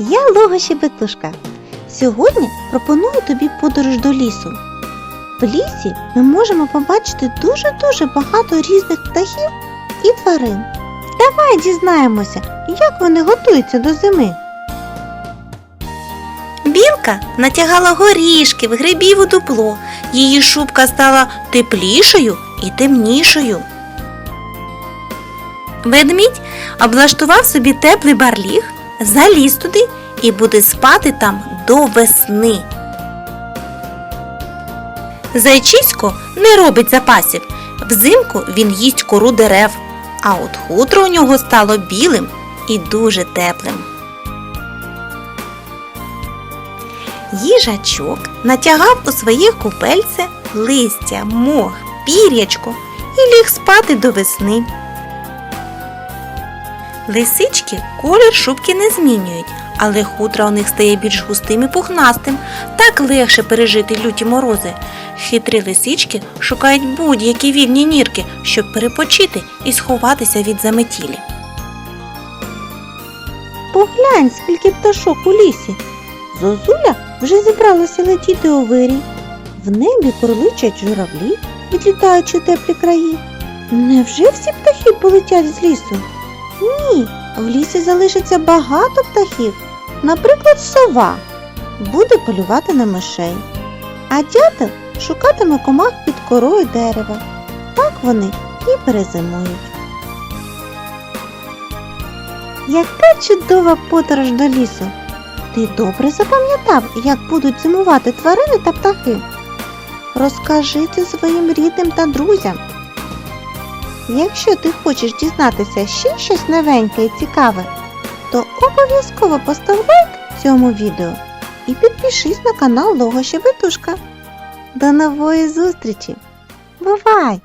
Я Лого Щебетушка. Сьогодні пропоную тобі подорож до лісу. В лісі ми можемо побачити дуже-дуже багато різних птахів і тварин. Давай дізнаємося, як вони готуються до зими. Білка натягала горішків, грибів у дупло. Її шубка стала теплішою і темнішою. Ведмідь облаштував собі теплий барліг, заліз туди і буде спати там до весни. Зайчисько не робить запасів. Взимку він їсть кору дерев, а от хутро у нього стало білим і дуже теплим. Їжачок натягав у своє купельце листя, мох, пір'ячко і ліг спати до весни. Лисички колір шубки не змінюють, але хутро у них стає більш густим і пухнастим, так легше пережити люті морози. Хитрі лисички шукають будь-які вільні нірки, щоб перепочити і сховатися від заметілі. Поглянь, скільки пташок у лісі. Зозуля вже зібралася летіти у вирій. В небі курличать журавлі, відлітаючи теплі краї. Невже всі птахи полетять з лісу? Ні, в лісі залишиться багато птахів. Наприклад, сова буде полювати на мишей, а дятел шукатиме комах під корою дерева. Так вони і перезимують. Яка чудова подорож до лісу! Ти добре запам'ятав, як будуть зимувати тварини та птахи? Розкажи це своїм рідним та друзям. Якщо ти хочеш дізнатися ще щось новеньке і цікаве, то обов'язково постав лайк цьому відео і підпишись на канал Лого Щебетушка. До нової зустрічі! Бувай!